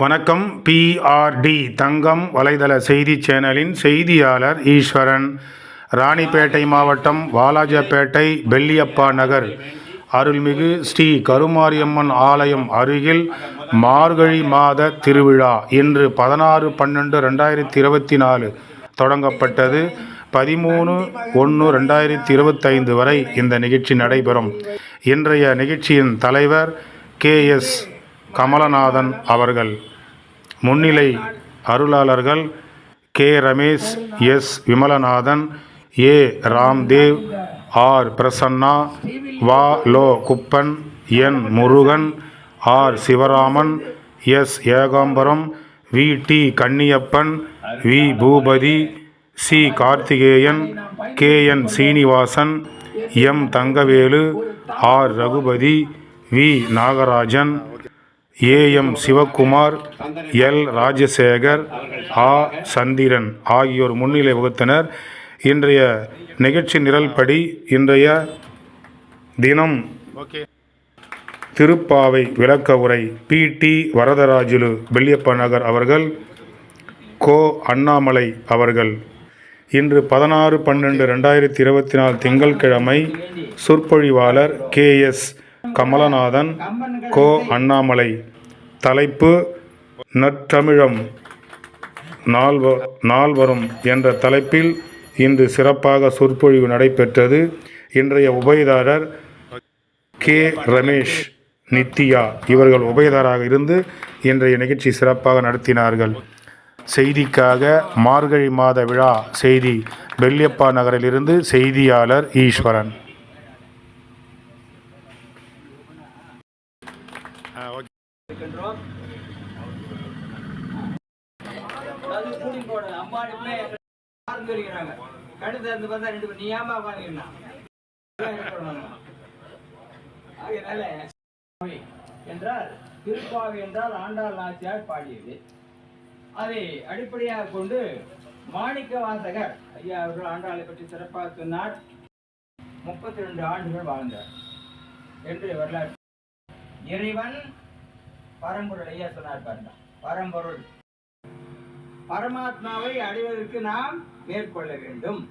வணக்கம் பிஆர்டி தங்கம் வலைதள செய்தி சேனலின் செய்தியாளர் ஈஸ்வரன். ராணிப்பேட்டை மாவட்டம் வாலாஜப்பேட்டை பெல்லியப்பா நகர். அருள்மிகு ஸ்ரீ கருமாரியம்மன் ஆலயம் அருகில் மார்கழி மாத திருவிழா இன்று பதினாறு பன்னெண்டு ரெண்டாயிரத்தி இருபத்தி நாலு தொடங்கப்பட்டது. பதிமூணு ஒன்று ரெண்டாயிரத்தி இருபத்தைந்து வரை இந்த நிகழ்ச்சி நடைபெறும். இன்றைய நிகழ்ச்சியின் தலைவர் கே எஸ் கமலநாதன் அவர்கள். முன்னிலை அருளாளர்கள் K. Ramesh S. Vimalanathan A. Ramdev R. Prasanna வா. Low. Kuppan N. Murugan R. Sivaraman S. Ekambaram V. D. Kanniappan V. Boopathy C. Karthikeyan K. N. Srinivasan M. Thangavelu R. Raghupathy V. Nagarajan AM Sivakumar L. Rajasekar ஆ. சந்திரன் ஆகியோர் முன்னிலை வகுத்தனர். இன்றைய நிகழ்ச்சி நிரல்படி இன்றைய தினம் திருப்பாவை விளக்க உரை P. D. Varadarajulu Belliappa Nagar அவர்கள் கோ. அண்ணாமலை அவர்கள். இன்று பதினாறு பன்னெண்டு ரெண்டாயிரத்தி இருபத்தி நாலு திங்கட்கிழமை சொற்பொழிவாளர் கே. எஸ். கமலநாதன் கோ அண்ணாமலை. தலைப்பு நற்றமிழம். நால்வ நால்வரும் என்ற தலைப்பில் இன்று சிறப்பாக சொற்பொழிவு நடைபெற்றது. இன்றைய உபயதாரர் கே. ரமேஷ் நித்யா இவர்கள் உபயதாராக இருந்து இன்றைய நிகழ்ச்சி சிறப்பாக நடத்தினார்கள். செய்திக்காக மார்கழி மாத விழா செய்தி வெள்ளியப்பா நகரிலிருந்து செய்தியாளர் ஈஸ்வரன். இருக்கின்றோம் அது கூடி போடுறது அம்பாளுமே பார்த்து இருக்கிறாங்க கடுத்து இருந்து பார்த்தா ரெண்டு பேர். நீ ஏமா உட்காந்துருந்தான் அதனால என்றால் திருப்பாவை என்றால் ஆண்டாள் நாச்சியார் பாடியது. அதை அடிப்படையாக கொண்டு மாணிக்க வாசகர் ஐயா அவர்கள் ஆண்டாளை பற்றி சிறப்பாக சொன்னார். முப்பத்தி ரெண்டு ஆண்டுகள் வாழ்ந்தார். என்று வரலாற்று இறைவன் பரம்பொருள். ஐயா சொன்னார் பாருங்க. பரம்பொருள். பரமாத்மாவை அடைவதற்கு நாம் மேற்கொள்ள வேண்டும்.